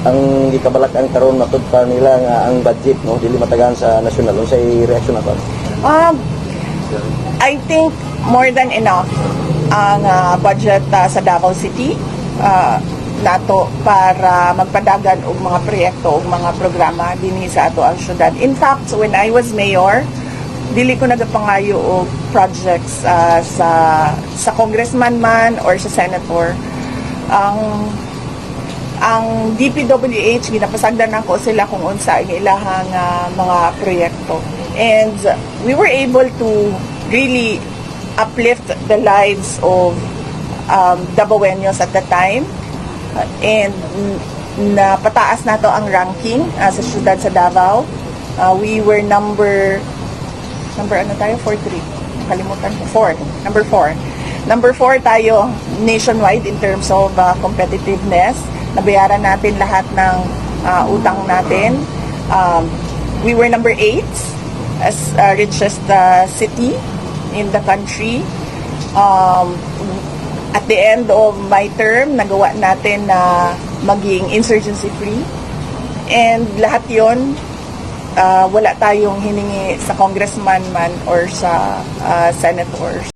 ang gikabalak ang karon matud pa nila nga ang budget no dili matagaan sa national unsay reaksyon nato Um, I think more than enough ang ah, budget ah, sa Davao City ah, nato para magpadagan og mga proyekto og mga programa dinhi sa ato ang syudad. In fact, when I was mayor, dili ko nagapangayo og projects ah, sa sa congressman man or sa senator. Ang ang DPWH ginapasagdan nako sila kung unsa ang ilahang ah, mga proyekto. And we were able to really uplift the lives of um, Davaoenos at the time. Uh, and napataas nato ang ranking ah, sa syudad sa Davao. Uh, we were number number ano tayo? 43 kalimutan ko. 4 number 4 number 4 tayo nationwide in terms of uh, competitiveness nabayaran natin lahat ng uh, utang natin. Um, we were number 8 as uh, richest uh, city in the country. Um, at the end of my term nagawa natin na maging insurgency free. And lahat yon uh, wala tayong hiningi sa congressman man or sa uh, senators.